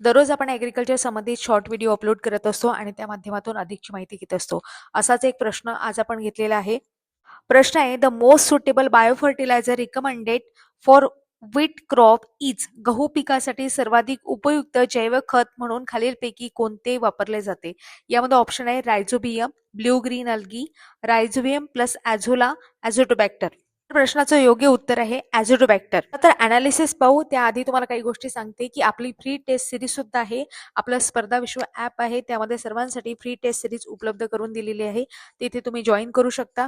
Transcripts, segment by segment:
दररोज आपण ॲग्रिकल्चर संबंधित शॉर्ट व्हिडिओ अपलोड करत असतो आणि त्या माध्यमातून अधिकची माहिती घेत असतो. असाच एक प्रश्न आज आपण घेतलेला आहे. प्रश्न आहे the most suitable biofertilizer recommended for wheat crop is गहू पिकासाठी सर्वाधिक उपयुक्त जैव खत म्हणून खालीलपैकी कोणते वापरले जाते? यामध्ये ऑप्शन आहे rhizobium blue green algae rhizobium plus azolla azotobacter प्रश्नाचं योग्य उत्तर आहे ॲझोटोबॅक्टर तर अनालिसिस पाहू. त्याआधी तुम्हाला काही गोष्टी सांगते की आपली फ्री टेस्ट सिरीज सुद्धा आहे. आपलं स्पर्धा विश्व ऍप आहे. त्यामध्ये सर्वांसाठी फ्री टेस्ट सिरीज उपलब्ध करून दिलेली आहे. तिथे तुम्ही जॉईन करू शकता.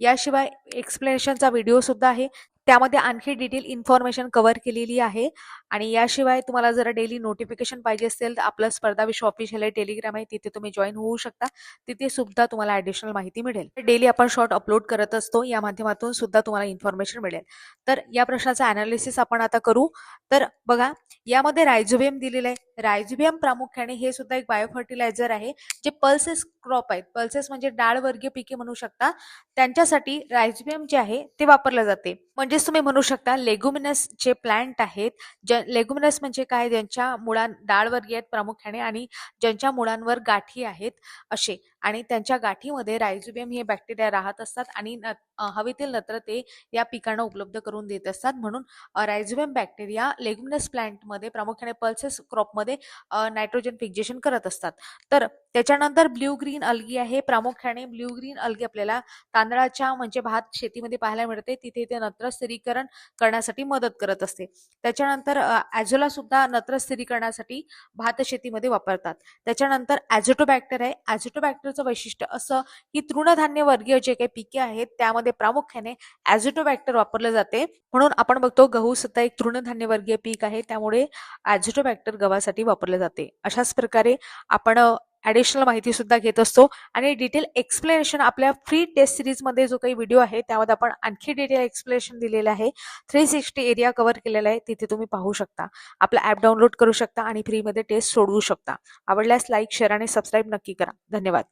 याशिवाय एक्सप्लेनेशनचा व्हिडिओ सुद्धा आहे. त्यामध्ये आणखी डिटेल इन्फॉर्मेशन कव्हर केलेली आहे. आणि याशिवाय तुम्हाला जर डेली नोटिफिकेशन पाहिजे असेल तर आपलं स्पर्धा विश्व ऑफिशियल टेलिग्राम आहे तिथे तुम्ही जॉईन होऊ शकता. तिथे सुद्धा तुम्हाला ॲडिशनल माहिती मिळेल. डेली आपण शॉर्ट अपलोड करत असतो या माध्यमातून सुद्धा तुम्हाला इन्फॉर्मेशन मिळेल. तर या प्रश्नाचं अनालिसिस आपण आता करू. तर बघा यामध्ये रायझोबियम दिलेलं आहे. रायझोबियम प्रामुख्याने हे सुद्धा एक बायोफर्टिलायझर आहे जे पल्सेस क्रॉप आहेत. पल्सेस म्हणजे डाळवर्गीय पिके म्हणू शकता. त्यांच्यासाठी रायझोबियम जे आहे ते वापरलं जाते. म्हणजे म्हणजेच तुम्ही म्हणू शकता लेगुमिनस जे प्लांट आहेत ज्या लेगुमिनस म्हणजे काय? ज्यांच्या मुळां डाळवर्गीय आहेत प्रामुख्याने आणि ज्यांच्या मुळांवर गाठी आहेत असे. आणि त्यांच्या गाठीमध्ये रायझुबियम हे बॅक्टेरिया राहत असतात आणि न- हवेतील नत्र ते या पिकांना उपलब्ध करून देत असतात. म्हणून रायझुबियम बॅक्टेरिया लेग्युमिनस प्लांटमध्ये प्रामुख्याने पल्सेस क्रॉपमध्ये नायट्रोजन फिक्जेशन करत असतात. तर त्याच्यानंतर ब्ल्यू ग्रीन अल्गी आहे. प्रामुख्याने ब्ल्यू ग्रीन अल्गी आपल्याला तांदळाच्या म्हणजे भात शेतीमध्ये पाहायला मिळते. तिथे ते नत्र स्थिरीकरण करण्यासाठी मदत करत असते. त्याच्यानंतर ॲझोला सुद्धा नत्र स्थिरीकरणासाठी भात शेतीमध्ये वापरतात. त्याच्यानंतर ॲझोटोबॅक्टर आहे. ॲझोटोबॅक्टरचं वैशिष्ट्य असं की तृणधान्य वर्गीय जे काही पिके आहेत त्यामध्ये प्रामुख्याने ॲझोटोबॅक्टर वापरलं जाते. म्हणून आपण बघतो गहू सुद्धा एक तृणधान्य वर्गीय पीक आहे त्यामुळे ॲझोटोबॅक्टर गव्हासाठी वापरले जाते. अशाच प्रकारे आपण ॲडिशनल माहिती सुद्धा घेत असतो आणि डिटेल एक्सप्लेनेशन आपल्या फ्री टेस्ट सिरीजमध्ये जो काही व्हिडिओ आहे त्यामध्ये आपण आणखी डिटेल एक्सप्लेनेशन दिलेलं आहे. थ्री सिक्स्टी एरिया कव्हर केलेला आहे तिथे तुम्ही पाहू शकता. आपला ॲप डाउनलोड करू शकता आणि फ्रीमध्ये टेस्ट सोडवू शकता. आवडल्यास लाईक शेअर आणि सबस्क्राईब नक्की करा. धन्यवाद.